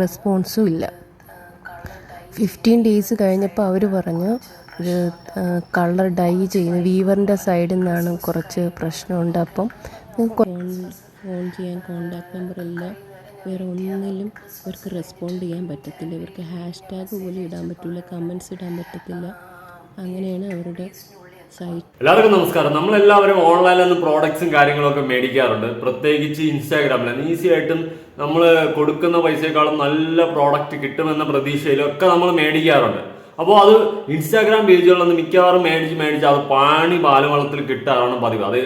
റെസ്പോൺസും ഇല്ല. Fifteen days കഴിഞ്ഞപ്പോൾ അവർ പറഞ്ഞു ഇത് കളർ ഡൈ ചെയ്യുന്ന. വീവറിന്റെ സൈഡിൽ നിന്നാണ് കുറച്ച് പ്രശ്നമുണ്ട് അപ്പം. ഫോൺ ചെയ്യാൻ കോണ്ടാക്ട് ഇല്ല. വേറെ ഒന്നിലും ഇവർക്ക് റെസ്പോണ്ട് ചെയ്യാൻ പറ്റത്തില്ല. ഇവർക്ക് ഹാഷ്ടാഗ് പോലും ഇടാൻ പറ്റില്ല കമൻസ് ഇടാൻ പറ്റത്തില്ല. അങ്ങനെയാണ് അവരുടെ എല്ലാവർക്കും നമസ്കാരം. നമ്മളെല്ലാവരും ഓൺലൈനിൽ നിന്ന് പ്രോഡക്ട്സും കാര്യങ്ങളൊക്കെ മേടിക്കാറുണ്ട്. പ്രത്യേകിച്ച് ഇൻസ്റ്റാഗ്രാമിൽ ഈസി ആയിട്ടും നമ്മൾ കൊടുക്കുന്ന പൈസയെക്കാളും നല്ല പ്രോഡക്റ്റ് കിട്ടുമെന്ന പ്രതീക്ഷയിലൊക്കെ നമ്മൾ മേടിക്കാറുണ്ട്. അപ്പോൾ അത് ഇൻസ്റ്റാഗ്രാം പേജുകളിൽ നിന്ന് മിക്കവാറും മേടിച്ച് മേടിച്ച് അത് പാണി ബാലവളത്തിൽ കിട്ടാറാണ് പതിവ്. അത്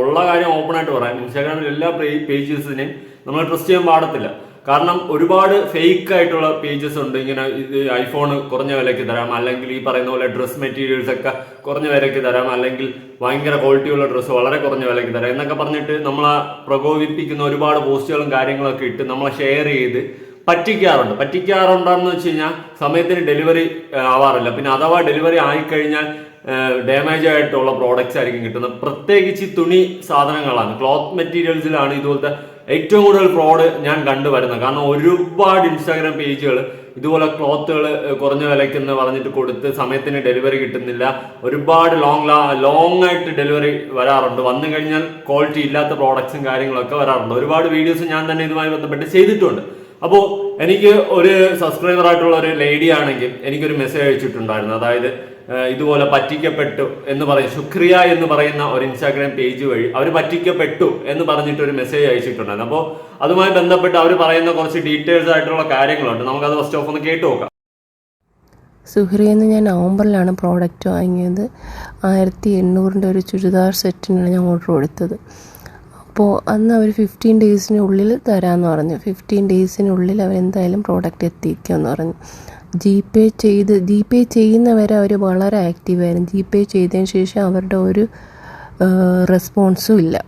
ഉള്ള കാര്യം ഓപ്പൺ ആയിട്ട് പറയാം. ഇൻസ്റ്റാഗ്രാമിൽ എല്ലാ പേജസിനെയും നമ്മൾ ട്രസ്റ്റ് ചെയ്യാൻ പാടത്തില്ല. കാരണം ഒരുപാട് ഫേക്ക് ആയിട്ടുള്ള പേജസ് ഉണ്ട്. ഇങ്ങനെ ഇത് ഐഫോൺ കുറഞ്ഞ വിലയ്ക്ക് തരാം. അല്ലെങ്കിൽ ഈ പറയുന്ന പോലെ ഡ്രസ് മെറ്റീരിയൽസ് ഒക്കെ കുറഞ്ഞ വിലയ്ക്ക് തരാം. അല്ലെങ്കിൽ ഭയങ്കര ക്വാളിറ്റി ഉള്ള ഡ്രസ്സ് വളരെ കുറഞ്ഞ വിലയ്ക്ക് തരാം. എന്നൊക്കെ പറഞ്ഞിട്ട് നമ്മളെ പ്രകോപിപ്പിക്കുന്ന ഒരുപാട് പോസ്റ്റുകളും കാര്യങ്ങളൊക്കെ ഇട്ട് നമ്മളെ ഷെയർ ചെയ്ത് പറ്റിക്കാറുണ്ട്. പറ്റിക്കാറുണ്ടെന്ന് വെച്ച് കഴിഞ്ഞാൽ സമയത്തിന് ഡെലിവറി ആവാറില്ല. പിന്നെ അഥവാ ഡെലിവറി ആയിക്കഴിഞ്ഞാൽ ഡാമേജ് ആയിട്ടുള്ള പ്രോഡക്റ്റ്സ് ആയിരിക്കും കിട്ടുന്നത്. പ്രത്യേകിച്ച് തുണി സാധനങ്ങളാണ്. ക്ലോത്ത് മെറ്റീരിയൽസിലാണ് ഇതുപോലത്തെ ഏറ്റവും കൂടുതൽ ഫ്രോഡ് ഞാൻ കണ്ടുവരുന്നത് കാരണം ഒരുപാട് ഇൻസ്റ്റാഗ്രാം പേജുകൾ ഇതുപോലെ ക്ലോത്തുകൾ കുറഞ്ഞ വിലയ്ക്ക് എന്ന് പറഞ്ഞിട്ട് കൊടുത്ത് സമയത്തിന് ഡെലിവറി കിട്ടുന്നില്ല. ഒരുപാട് ലോങ് ലോങ് ആയിട്ട് ഡെലിവറി വരാറുണ്ട്. വന്നു കഴിഞ്ഞാൽ ക്വാളിറ്റി ഇല്ലാത്ത പ്രോഡക്ട്സും കാര്യങ്ങളൊക്കെ വരാറുണ്ട്. ഒരുപാട് വീഡിയോസ് ഞാൻ തന്നെ ഇതുമായി ബന്ധപ്പെട്ട് ചെയ്തിട്ടുണ്ട്. അപ്പോൾ എനിക്ക് ഒരു സബ്സ്ക്രൈബർ ആയിട്ടുള്ള ഒരു ലേഡി ആണെങ്കിൽ എനിക്കൊരു മെസ്സേജ് അയച്ചിട്ടുണ്ടായിരുന്നു. അതായത് ഇതുപോലെ പറ്റിക്കപ്പെട്ടു എന്ന് പറയും ശുക്രിയ എന്ന് പറയുന്ന ഒരു ഇൻസ്റ്റാഗ്രാം പേജ് വഴി അവർ പറ്റിക്കപ്പെട്ടു എന്ന് പറഞ്ഞിട്ട് ഒരു മെസ്സേജ് അയച്ചിട്ടുണ്ടായിരുന്നു. അപ്പോൾ അതുമായി ബന്ധപ്പെട്ട് അവർ പറയുന്ന കുറച്ച് ഡീറ്റെയിൽസ് ആയിട്ടുള്ള കാര്യങ്ങളുണ്ട്. നമുക്കത് ഫസ്റ്റ് ഓഫ് ഒന്ന് കേട്ടു നോക്കാം. സുഹ്രിയിൽ നിന്ന് ഞാൻ നവംബറിലാണ് പ്രോഡക്റ്റ് വാങ്ങിയത്. ആയിരത്തി എണ്ണൂറിന്റെ ഒരു ചുരിദാർ സെറ്റിനാണ് ഞാൻ ഓർഡർ കൊടുത്തത്. അപ്പോൾ അന്ന് അവർ ഫിഫ്റ്റീൻ ഡേയ്സിനുള്ളിൽ തരാമെന്ന് പറഞ്ഞു. ഫിഫ്റ്റീൻ ഡേയ്സിനുള്ളിൽ അവരെന്തായാലും പ്രോഡക്റ്റ് എത്തിക്കുമെന്ന് പറഞ്ഞു. ജി പേ ചെയ്ത് ജി പേ ചെയ്യുന്നവരെ അവർ വളരെ ആക്റ്റീവായിരുന്നു ജി പേ ചെയ്തതിന് ശേഷം അവരുടെ ഒരു റെസ്പോൺസും ഇല്ല.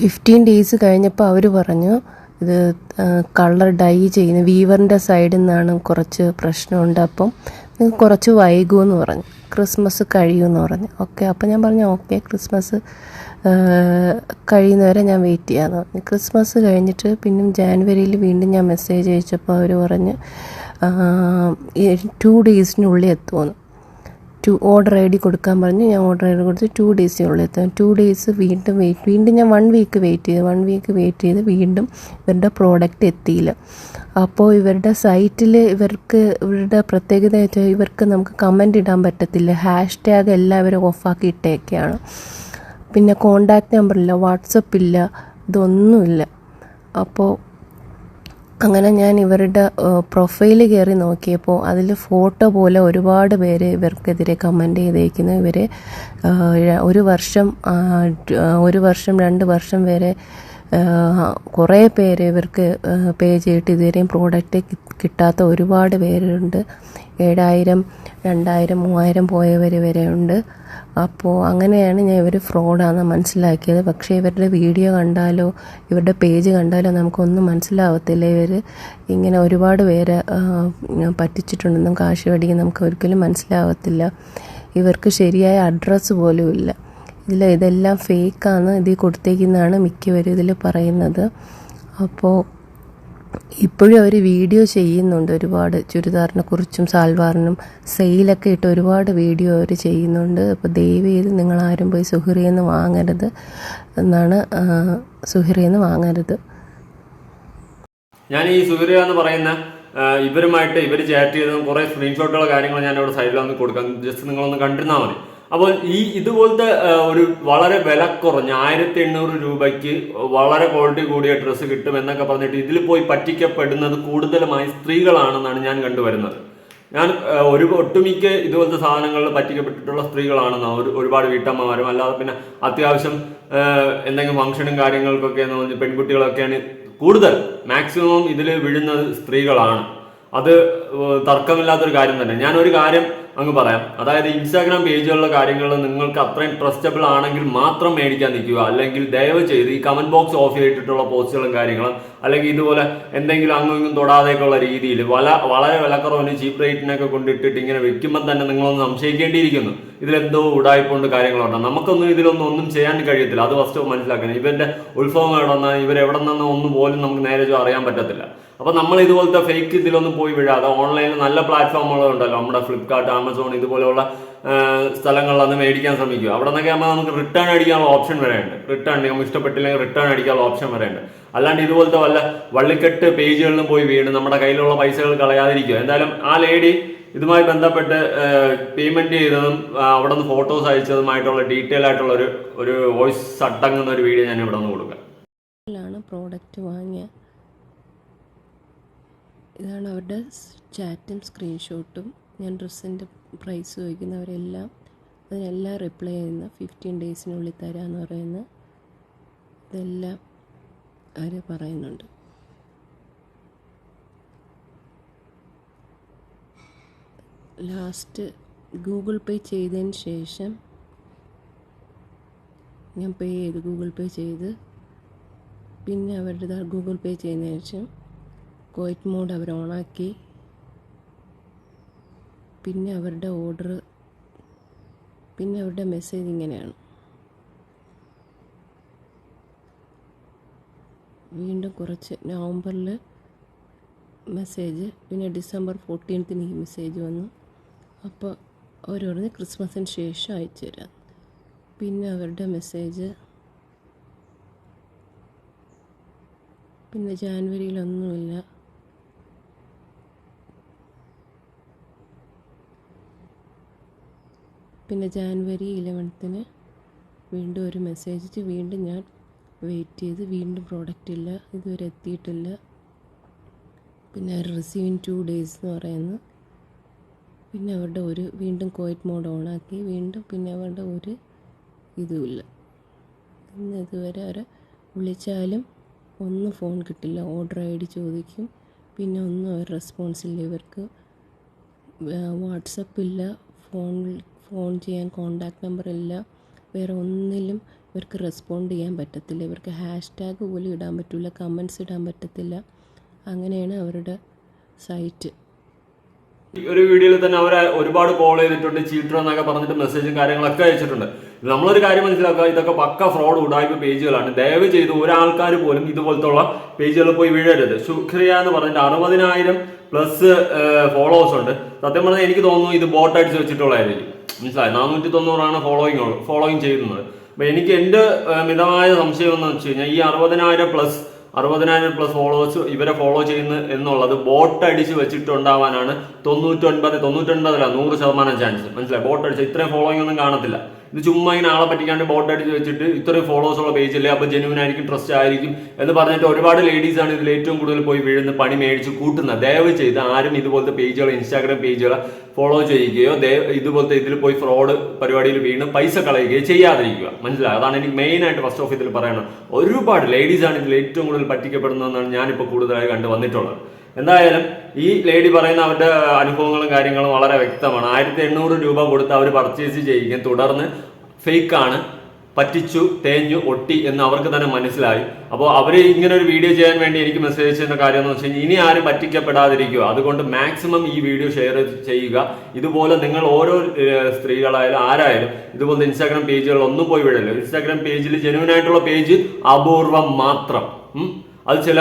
ഫിഫ്റ്റീൻ ഡേയ്സ് കഴിഞ്ഞപ്പോൾ അവർ പറഞ്ഞു ഇത് കളർ ഡൈ ചെയ്യുന്ന വീവറിന്റെ സൈഡിൽ നിന്നാണ് കുറച്ച് പ്രശ്നമുണ്ട്. അപ്പം കുറച്ച് വൈകുമെന്ന് പറഞ്ഞു. ക്രിസ്മസ് കഴിയുമെന്ന് പറഞ്ഞു. ഓക്കെ അപ്പം ഞാൻ പറഞ്ഞു ഓക്കെ ക്രിസ്മസ് കഴിയുന്നവരെ ഞാൻ വെയിറ്റ് ചെയ്യാമെന്ന് പറഞ്ഞു. ക്രിസ്മസ് കഴിഞ്ഞിട്ട് പിന്നെ ജാനുവരിയിൽ വീണ്ടും ഞാൻ മെസ്സേജ് അയച്ചപ്പോൾ അവർ പറഞ്ഞ് ടു ഡേയ്സിനുള്ളിൽ എത്തുമെന്ന് ടു ഓർഡർ ഐ ഡി കൊടുക്കാൻ പറഞ്ഞു. ഞാൻ ഓർഡർ ഐ ഡി കൊടുത്ത് ടു ഡേയ്സിനുള്ളിൽ എത്തും. ടു ഡേയ്സ് വീണ്ടും വെയിറ്റ് വീണ്ടും ഞാൻ വൺ വീക്ക് വെയിറ്റ് ചെയ്തു. വൺ വീക്ക് വെയിറ്റ് ചെയ്ത് വീണ്ടും ഇവരുടെ പ്രോഡക്റ്റ് എത്തിയില്ല. അപ്പോൾ ഇവരുടെ സൈറ്റിൽ ഇവർക്ക് ഇവരുടെ പ്രത്യേകത ഇവർക്ക് നമുക്ക് കമന്റ് ഇടാൻ പറ്റത്തില്ല. ഹാഷ്ടാഗ് എല്ലാവരും ഓഫാക്കി ഇട്ടേക്കെയാണ് പിന്നെ കോണ്ടാക്ട് നമ്പറില്ല വാട്സപ്പ് ഇല്ല ഇതൊന്നുമില്ല അപ്പോൾ അങ്ങനെ ഞാൻ ഇവരുടെ പ്രൊഫൈൽ കയറി നോക്കിയപ്പോൾ അതിൽ ഫോട്ടോ പോലെ ഒരുപാട് പേര് ഇവർക്കെതിരെ കമന്റ് ചെയ്തേക്കുന്നു. ഇവർ ഒരു വർഷം ഒരു വർഷം രണ്ട് വർഷം വരെ കുറേ പേര് ഇവർക്ക് പേ ചെയ്തിട്ട് ഇതുവരെയും പ്രോഡക്റ്റ് കിട്ടാത്ത ഒരുപാട് പേരുണ്ട്. ഏഴായിരം രണ്ടായിരം മൂവായിരം പോയവർ വരെ ഉണ്ട്. അപ്പോൾ അങ്ങനെയാണ് ഞാൻ ഇവർ ഫ്രോഡാണെന്ന് മനസ്സിലാക്കിയത്. പക്ഷേ ഇവരുടെ വീഡിയോ കണ്ടാലോ ഇവരുടെ പേജ് കണ്ടാലോ നമുക്കൊന്നും മനസ്സിലാവത്തില്ല. ഇവർ ഇങ്ങനെ ഒരുപാട് പേരെ പറ്റിച്ചിട്ടുണ്ടെന്നും കാശ് മേടിക്കും നമുക്ക് ഒരിക്കലും മനസ്സിലാവത്തില്ല. ഇവർക്ക് ശരിയായ അഡ്രസ്സ് പോലും ഇല്ല. ഇതിൽ ഇതെല്ലാം ഫേക്കാണ് ഇതിൽ കൊടുത്തേക്കുന്നതാണ് മിക്കവരും ഇതിൽ പറയുന്നത്. അപ്പോൾ ഇപ്പോഴും അവർ വീഡിയോ ചെയ്യുന്നുണ്ട് ഒരുപാട്. ചുരിദാറിനെ കുറിച്ചും സാൽവാറിനും സെയിലൊക്കെ ഇട്ട് ഒരുപാട് വീഡിയോ അവർ ചെയ്യുന്നുണ്ട്. അപ്പോൾ ദയവ് ചെയ്ത് നിങ്ങൾ ആരും പോയി നിന്ന് വാങ്ങരുത് എന്നാണ് നിന്ന് വാങ്ങരുത്. ഞാൻ ഈ സുഹൃ എന്ന് പറയുന്ന ഇവരുമായിട്ട് ഇവർ ചാറ്റ് ചെയ്തതും കുറേ സ്ക്രീൻഷോട്ടുള്ള കാര്യങ്ങൾ ഞാൻ ഇവിടെ സൈഡിൽ ഒന്ന് കൊടുക്കാം. ജസ്റ്റ് നിങ്ങളൊന്ന് കണ്ടിരുന്നാൽ മതി. അപ്പോൾ ഈ ഇതുപോലത്തെ ഒരു വളരെ വില കുറഞ്ഞ ആയിരത്തി എണ്ണൂറ് രൂപയ്ക്ക് വളരെ ക്വാളിറ്റി കൂടിയ ഡ്രസ്സ് കിട്ടും എന്നൊക്കെ പറഞ്ഞിട്ട് ഇതിൽ പോയി പറ്റിക്കപ്പെടുന്നത് കൂടുതലുമായി സ്ത്രീകളാണെന്നാണ് ഞാൻ കണ്ടുവരുന്നത്. ഞാൻ ഒരു ഒട്ടുമിക്ക ഇതുപോലത്തെ സാധനങ്ങളിൽ പറ്റിക്കപ്പെട്ടിട്ടുള്ള സ്ത്രീകളാണെന്നാണ് ഒരു ഒരുപാട് വീട്ടമ്മമാരും അല്ലാതെ പിന്നെ അത്യാവശ്യം എന്തെങ്കിലും ഫംഗ്ഷനും കാര്യങ്ങൾക്കൊക്കെ എന്ന് പറഞ്ഞ് പെൺകുട്ടികളൊക്കെയാണ് കൂടുതൽ മാക്സിമം ഇതിൽ വീഴുന്നത് സ്ത്രീകളാണ്. അത് തർക്കമില്ലാത്തൊരു കാര്യം തന്നെ. ഞാൻ ഒരു കാര്യം അങ്ങ് പറയാം. അതായത് ഇൻസ്റ്റാഗ്രാം പേജുകളിലെ കാര്യങ്ങൾ നിങ്ങൾക്ക് അത്രയും ട്രസ്റ്റബിൾ ആണെങ്കിൽ മാത്രം മേടിക്കാൻ നിൽക്കുക. അല്ലെങ്കിൽ ദയവ് ചെയ്ത് ഈ കമന്റ് ബോക്സ് ഓഫ് ചെയ്തിട്ടുള്ള പോസ്റ്റുകളും കാര്യങ്ങളും അല്ലെങ്കിൽ ഇതുപോലെ എന്തെങ്കിലും അങ്ങും ഇങ്ങും തൊടാതെയൊക്കെയുള്ള രീതിയിൽ വല വളരെ വിലക്കുറവിന് ചീപ്പ് റേറ്റിനൊക്കെ കൊണ്ടിട്ടിട്ട് ഇങ്ങനെ വെക്കുമ്പോൾ തന്നെ നിങ്ങളൊന്ന് സംശയിക്കേണ്ടിയിരിക്കുന്നു. ഇതിലെന്തോ ഉടായ്പുണ്ട് കാര്യങ്ങളുണ്ട്. നമുക്കൊന്നും ഇതിലൊന്നും ഒന്നും ചെയ്യാൻ കഴിയത്തില്ല. അത് ഫസ്റ്റ് മനസ്സിലാക്കണം. ഇവന്റെ ഉത്ഭവം എവിടെ നിന്ന് ഇവരെവിടെ നിന്ന് ഒന്നും പോലും നമുക്ക് നേരെ അറിയാൻ പറ്റത്തില്ല. അപ്പൊ നമ്മൾ ഇതുപോലത്തെ ഫേക്ക് ഇതിലൊന്നും പോയി വീഴാതെ ഓൺലൈനിൽ നല്ല പ്ലാറ്റ്ഫോമുകളുണ്ടല്ലോ നമ്മുടെ ഫ്ലിപ്കാർട്ട് ആമസോൺ ഇതുപോലെയുള്ള അന്ന് മേടിക്കാൻ ശ്രമിക്കുക. അവിടെ നിന്നൊക്കെ ആകുമ്പോൾ നമുക്ക് റിട്ടേൺ അടിക്കാനുള്ള ഓപ്ഷൻ വരെയുണ്ട്. റിട്ടേൺ നമുക്ക് ഇഷ്ടപ്പെട്ടില്ലെങ്കിൽ റിട്ടേൺ അടിക്കാനുള്ള ഓപ്ഷൻ വരെയുണ്ട്. അല്ലാണ്ട് ഇതുപോലത്തെ വല്ല വള്ളിക്കെട്ട് പേജുകളിലും പോയി വീണ് നമ്മുടെ കയ്യിലുള്ള പൈസകൾ കളയാതിരിക്കുക. എന്തായാലും ആ ലേഡി ഇതുമായി ബന്ധപ്പെട്ട് പേയ്മെന്റ് ചെയ്തതും അവിടെ നിന്ന് ഫോട്ടോസ് അയച്ചതുമായിട്ടുള്ള ഡീറ്റെയിൽ ആയിട്ടുള്ള ഒരു ഒരു വോയിസ് അടങ്ങുന്ന ഒരു വീഡിയോ ഞാൻ ഇവിടെ നിന്ന് കൊടുക്കാം പ്രോഡക്റ്റ് വാങ്ങിയ ഇതാണ് അവരുടെ ചാറ്റും സ്ക്രീൻഷോട്ടും ഞാൻ ഡ്രസ്സിന്റെ പ്രൈസ് ചോദിക്കുന്നവരെല്ലാം അതിനെല്ലാം റിപ്ലൈ ചെയ്യുന്ന ഫിഫ്റ്റീൻ ഡേയ്സിനുള്ളിൽ തരാമെന്ന് പറയുന്ന ഇതെല്ലാം അവർ പറയുന്നുണ്ട്. ലാസ്റ്റ് ഗൂഗിൾ പേ ചെയ്തതിന് ശേഷം ഞാൻ പേ ചെയ്ത് ഗൂഗിൾ പേ ചെയ്ത്. പിന്നെ അവരുടെ ഗൂഗിൾ പേ ചെയ്യുന്നതിന് ശേഷം കോയിറ്റ് മോഡ് അവർ ഓണാക്കി പിന്നെ അവരുടെ ഓർഡർ പിന്നെ അവരുടെ മെസ്സേജ് ഇങ്ങനെയാണ്. വീണ്ടും കുറച്ച് നവംബറിൽ മെസ്സേജ് പിന്നെ ഡിസംബർ ഫോർട്ടീൻത്തിന് ഈ മെസ്സേജ് വന്നു. അപ്പോൾ പറഞ്ഞ് ക്രിസ്മസിന് ശേഷം അയച്ചു തരാം. പിന്നെ അവരുടെ മെസ്സേജ് പിന്നെ ജാനുവരിയിലൊന്നുമില്ല പിന്നെ ജാനുവരി ഇലവൻത്തിന് വീണ്ടും ഒരു മെസ്സേജ് വീണ്ടും ഞാൻ വെയിറ്റ് ചെയ്ത് വീണ്ടും പ്രോഡക്റ്റ് ഇല്ല ഇതുവരെ എത്തിയിട്ടില്ല. പിന്നെ റിസീവ് ഇൻ ടു ഡേയ്സ് എന്ന് പറയുന്നു. പിന്നെ അവരുടെ ഒരു വീണ്ടും കോയിറ്റ് മോഡ് ഓണാക്കി വീണ്ടും പിന്നെ അവരുടെ ഒരു ഇതുമില്ല ഇന്ന് ഇതുവരെ അവരെ വിളിച്ചാലും ഒന്നും ഫോൺ കിട്ടില്ല. ഓർഡർ ഐ ഡി ചോദിക്കും. പിന്നെ ഒന്നും അവർ റെസ്പോൺസ് ഇല്ല. ഇവർക്ക് വാട്സപ്പ് ഇല്ല. ഫോൺ ഫോൺ ചെയ്യാൻ കോണ്ടാക്ട് നമ്പർ ഇല്ല വേറെ ഒന്നിലും ഇവർക്ക് റെസ്പോണ്ട് ചെയ്യാൻ പറ്റത്തില്ല. ഇവർക്ക് ഹാഷ്ടാഗ് പോലും ഇടാൻ പറ്റില്ല കമൻസ് ഇടാൻ പറ്റത്തില്ല. അങ്ങനെയാണ് അവരുടെ സൈറ്റ്. ഒരു വീഡിയോയിൽ തന്നെ അവർ ഒരുപാട് കോൾ ചെയ്തിട്ടുണ്ട് ചീറ്റർ എന്നൊക്കെ പറഞ്ഞിട്ട് മെസ്സേജും കാര്യങ്ങളൊക്കെ അയച്ചിട്ടുണ്ട്. നമ്മളൊരു കാര്യം മനസ്സിലാക്കുക ഇതൊക്കെ പക്ക ഫ്രോഡ് ഉടായ്പ പേജുകളാണ്. ദയവ് ചെയ്ത് ഒരാൾക്കാർ പോലും ഇതുപോലത്തുള്ള പേജുകളിൽ പോയി വീഴരുത്. ശുക്രിയ എന്ന് പറഞ്ഞിട്ട് അറുപതിനായിരം പ്ലസ് ഫോളോവേഴ്സ് ഉണ്ട്. സത്യം പറഞ്ഞാൽ എനിക്ക് തോന്നുന്നു ഇത് ബോട്ട് അടിച്ച് വെച്ചിട്ടുള്ളതായിരിക്കും. മനസ്സിലായി? നാനൂറ്റി തൊണ്ണൂറാണ് ഫോളോയിങ് ഫോളോയിങ് ചെയ്യുന്നത്. അപ്പൊ എനിക്ക് ഏഹ്, മിതമായ സംശയം എന്ന് വെച്ച് കഴിഞ്ഞാൽ ഈ അറുപതിനായിരം പ്ലസ് അറുപതിനായിരം പ്ലസ് ഫോളോവേഴ്സ് ഇവരെ ഫോളോ ചെയ്യുന്നു എന്നുള്ളത് ബോട്ട് അടിച്ച് വെച്ചിട്ടുണ്ടാവാനാണ് തൊണ്ണൂറ്റൊൻപത് തൊണ്ണൂറ്റൊൻപതല്ല നൂറ് ശതമാനം ചാൻസ് മനസ്സിലായി? ബോട്ട് അടിച്ച് ഇത്രയും ഫോളോയിങ് ഒന്നും കാണത്തില്ല. ഇത് ചുമ്മാ ഇങ്ങനെ ആളെ പറ്റിക്കാണ്ട് ബോട്ട് അടിച്ച് വെച്ചിട്ട് ഇത്രയും ഫോളോവേഴ്സ് ഉള്ള പേജ് അല്ലേ? അപ്പോൾ ജെനുവിൻ ആയിരിക്കും ട്രസ്റ്റ് ആയിരിക്കും എന്ന് പറഞ്ഞിട്ട് ഒരുപാട് ലേഡീസ് ആണ് ഇതിൽ ഏറ്റവും കൂടുതൽ പോയി വീഴുന്ന പണി മേടിച്ച് കൂട്ടുന്നത്. ദയവ് ചെയ്ത് ആരും ഇതുപോലത്തെ പേജുകൾ ഇൻസ്റ്റാഗ്രാം പേജുകൾ ഫോളോ ചെയ്യുകയോ ഇതുപോലത്തെ ഇതിൽ പോയി ഫ്രോഡ് പരിപാടിയിൽ വീണ് പൈസ കളയുകയോ ചെയ്യാതിരിക്കുക. മനസ്സിലായി? അതാണ് എനിക്ക് മെയിൻ ആയിട്ട് ഫസ്റ്റ് ഓഫ് ഇതിൽ പറയണം ഒരുപാട് ലേഡീസ് ആണ് ഇതിൽ ഏറ്റവും കൂടുതൽ പറ്റിക്കപ്പെടുന്നതെന്നാണ് ഞാനിപ്പോൾ കൂടുതലായി കണ്ടു വന്നിട്ടുള്ളത്. എന്തായാലും ഈ ലേഡി പറയുന്ന അവരുടെ അനുഭവങ്ങളും കാര്യങ്ങളും വളരെ വ്യക്തമാണ്. ആയിരത്തി എണ്ണൂറ് രൂപ കൊടുത്ത് അവർ പർച്ചേസ് ചെയ്യുകയും തുടർന്ന് ഫേക്കാണ് പറ്റിച്ചു തേഞ്ഞു ഒട്ടി എന്ന് അവർക്ക് തന്നെ മനസ്സിലായി. അപ്പോൾ അവർ ഇങ്ങനെ ഒരു വീഡിയോ ചെയ്യാൻ വേണ്ടി എനിക്ക് മെസ്സേജ് ചെയ്യുന്ന കാര്യം എന്ന് വെച്ച് കഴിഞ്ഞാൽ ഇനി ആരും പറ്റിക്കപ്പെടാതിരിക്കുക. അതുകൊണ്ട് മാക്സിമം ഈ വീഡിയോ ഷെയർ ചെയ്യുക. ഇതുപോലെ നിങ്ങൾ ഓരോ സ്ത്രീകളായാലും ആരായാലും ഇതുപോലെ ഇൻസ്റ്റാഗ്രാം പേജുകൾ ഒന്നും പോയി വിടല്ലോ? ഇൻസ്റ്റാഗ്രാം പേജിൽ ജെനുവൻ ആയിട്ടുള്ള പേജ് അപൂർവം മാത്രം. അത് ചില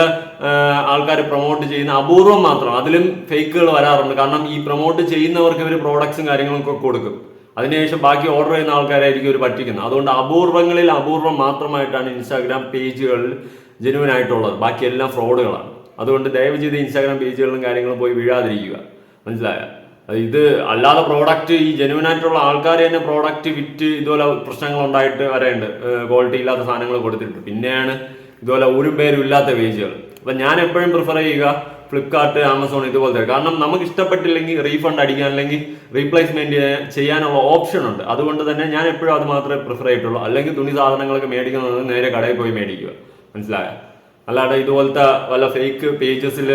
ആൾക്കാർ പ്രൊമോട്ട് ചെയ്യുന്ന അപൂർവം മാത്രം. അതിലും ഫേക്കുകൾ വരാറുണ്ട്. കാരണം ഈ പ്രൊമോട്ട് ചെയ്യുന്നവർക്ക് ഇവർ പ്രോഡക്ട്സും കാര്യങ്ങളൊക്കെ കൊടുക്കും. അതിനുശേഷം ബാക്കി ഓർഡർ ചെയ്യുന്ന ആൾക്കാരായിരിക്കും ഇവർ പറ്റിക്കുന്നത്. അതുകൊണ്ട് അപൂർവങ്ങളിൽ അപൂർവം മാത്രമായിട്ടാണ് ഇൻസ്റ്റാഗ്രാം പേജുകൾ ജെനുവൻ ആയിട്ടുള്ളത്. ബാക്കി എല്ലാം ഫ്രോഡുകളാണ്. അതുകൊണ്ട് ദയവ് ചെയ്ത് ഇൻസ്റ്റാഗ്രാം പേജുകളിലും കാര്യങ്ങളും പോയി വീഴാതിരിക്കുക. മനസ്സിലായ? ഇത് അല്ലാതെ പ്രോഡക്റ്റ് ഈ ജെനുവൻ ആയിട്ടുള്ള ആൾക്കാർ തന്നെ പ്രോഡക്റ്റ് വിറ്റ് ഇതുപോലെ പ്രശ്നങ്ങൾ ഉണ്ടായിട്ട് വരെയുണ്ട് ക്വാളിറ്റി ഇല്ലാത്ത സാധനങ്ങൾ കൊടുത്തിട്ടുണ്ട്. പിന്നെയാണ് ഇതുപോലെ ഒരു പേരും ഇല്ലാത്ത പേജുകൾ. അപ്പൊ ഞാൻ എപ്പോഴും പ്രിഫർ ചെയ്യുക ഫ്ലിപ്കാർട്ട് ആമസോൺ ഇതുപോലത്തെ. കാരണം നമുക്ക് ഇഷ്ടപ്പെട്ടില്ലെങ്കിൽ റീഫണ്ട് അടിക്കാൻ അല്ലെങ്കിൽ റീപ്ലേസ്മെന്റ് ചെയ്യാനുള്ള ഓപ്ഷൻ ഉണ്ട്. അതുകൊണ്ട് തന്നെ ഞാൻ എപ്പോഴും അത് മാത്രമേ പ്രിഫർ ചെയ്തിട്ടുള്ളൂ. അല്ലെങ്കിൽ തുണി സാധനങ്ങളൊക്കെ മേടിക്കുന്നത് നേരെ കടയിൽ പോയി മേടിക്കുക. മനസ്സിലായോ? അല്ലാതെ ഇതുപോലത്തെ വല്ല ഫേക്ക് പേജസിൽ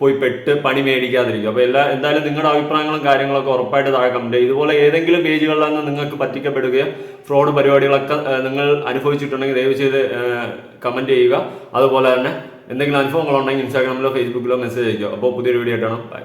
പോയി പെട്ട് പണി മേടിക്കാതിരിക്കും. അപ്പോൾ എല്ലാ എന്തായാലും നിങ്ങളുടെ അഭിപ്രായങ്ങളും കാര്യങ്ങളൊക്കെ ഉറപ്പായിട്ട് താഴെ ചെയ്യുക. ഇതുപോലെ ഏതെങ്കിലും പേജുകളിൽ നിന്ന് നിങ്ങൾക്ക് പറ്റിക്കപ്പെടുകയോ ഫ്രോഡ് പരിപാടികളൊക്കെ നിങ്ങൾ അനുഭവിച്ചിട്ടുണ്ടെങ്കിൽ ദയവ് ചെയ്ത് കമന്റ് ചെയ്യുക. അതുപോലെ തന്നെ എന്തെങ്കിലും അനുഭവങ്ങളുണ്ടെങ്കിൽ ഇൻസ്റ്റാഗ്രാമിലോ ഫേസ്ബുക്കിലോ മെസ്സേജ് അയക്കുക. അപ്പോൾ പുതിയൊരു വീഡിയോ ആയിട്ടാണ് ബൈ